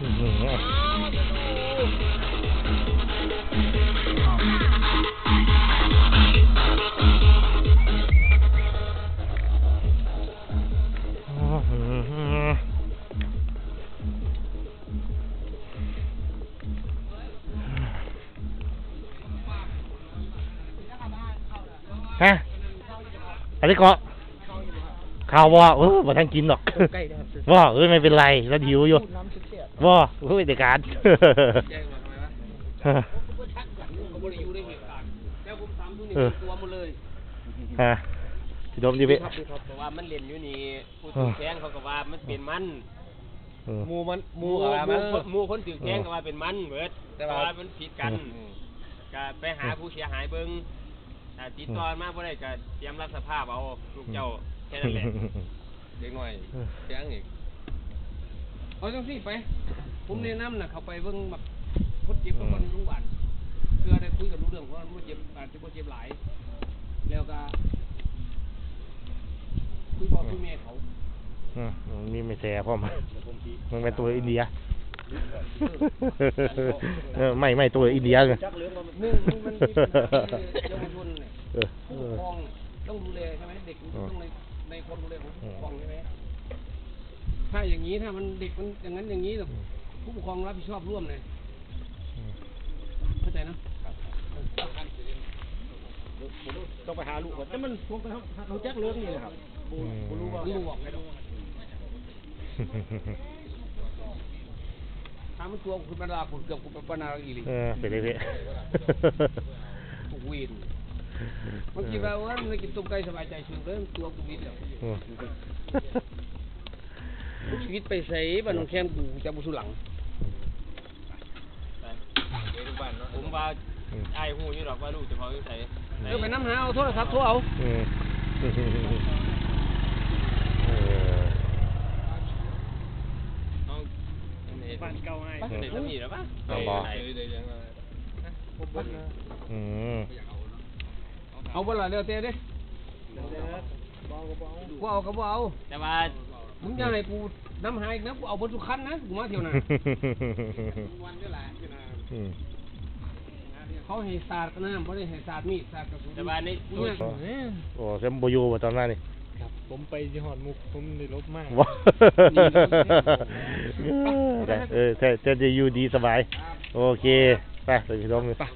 อื้อหืออื้อหือฮะอะไรเกาะข่าวว่าเออมาทันกินหรอกใกล้นะครับว่าเอ้ยไม่เป็นไรแล้วหิวอยู่ น้ำเสียดว่าเฮ้ยเด็กการแจ้งมาทำไมวะเขาบริยูได้เหตุการณ์แล้วผมทำทุกนี่เออตัวหมดเลยฮะพี่ดมดิพี่ครับครับเพราะว่ามันเรียนอยู่นี่ผู้เอถืออแข้งเขาก็ว่ามันเป็นมันเออหมูมันหมูกับว่ามันหมูคนถือแข้งก็ว่าเป็นมันเบิดแต่ว่ามันผิดกันอืมก็ไปหาผู้เสียหายเบิ่งถ้าติดต่อมาบ่ได้ก็เตรียมรับสภาพเอาลูกเจ้าแค่นั้นแหละเด็กหน่อยเสียงอีก เอาจังซี่ไป ผมแนะนำนะเขาไปเบิ่งแบบคนเจ็บกับคนโรงพยาบาลเพื่อได้คุยกันรู้เรื่องเพราะว่ามันเจ็บอาจจะบ่เจ็บหลาย แล้วก็คุยพ่อคุยแม่เขาอืมมีไม่แซ่พ่อมามันเป็นตัวอินเดียเออไม่ไม่ตัวอินเดียเลยหนึ่งมันมันมีปัญหาเยาวชนเนี่ยเออผู้ปกครองต้องดูแลใช่ไหมเด็กต้องในในความดูแลของผู้ปกครองใช่ไหม ถ้าอย่างนี้ถ้ามันเด็กมันอย่างนั้นอย่างนี้แบบผู้ปกครองรับผิดชอบร่วมเลยเข้าใจนะต้องไปหาลูกก่อนแต่มันพวกเขาเขาแจ็คเรื่องนี่นะครับอืมรู้ว่ารู้บอกไม่รู้ถ้ามันตัวคุณบรรดาคุณเกือบคุณบรรดาอีหลีเออเป็นไรพี่ถูกวีนมันคิดว่าว่ามันกินต้มไก่สบายใจสุดเลยตัวกูวิทย์แล้ว อืมชีวิตไปใส่บ้านน้องแค้นกูจะบุสุหลังผมว่าไอ้หูอยู่หรอกว่าลูกจะพออยู่ใส่ก็ไปน้ำหาเอาโทร ศัพท์โทรเอาอืมเออบ้านเก่าไงเด็กมีแล้วปะเอาบ่อืมเอาบ่ล่ะเดี๋ยวเต้เด้กูเอาก็บ่เอาแต่ว่ามึงจะให้กูน้ำหาอีกนะกูเอาบนทุกคันนะกูมาเที่ยวน่ะอืมเขาให้ศาสตร์กันนะบ่ได้ให้ศาสตร์มีดศาสตร์กระสุนแต่ว่าในกูโอ้เนี่ยโอ้เซมโบอยูมาตอนนั้นนี่ครับผมไปที่หอดมุกผมได้ลบมากว้าได้เออแต่แต่จะอยู่ดีสบาย โอเคไปไปพี่น้องเลยครับ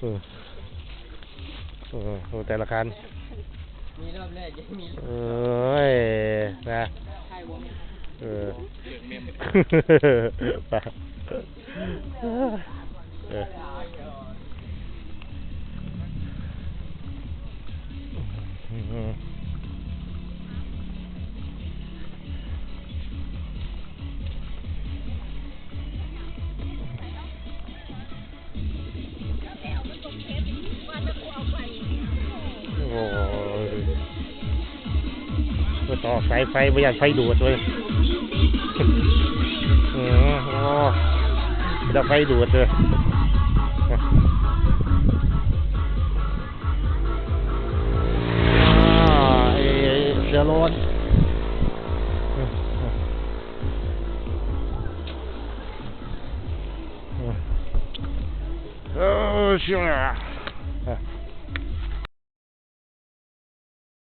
เออเออโอ้แต่ละคัน มีรอบแรกยังมีเอ้ยนะเออไปเอออืม ก็ต่อสายไฟไม่อยากไฟดูดเลยอืมโอ้ไม่ไฟดูดเลยอ่าไอ้เสือนเออเชื่อ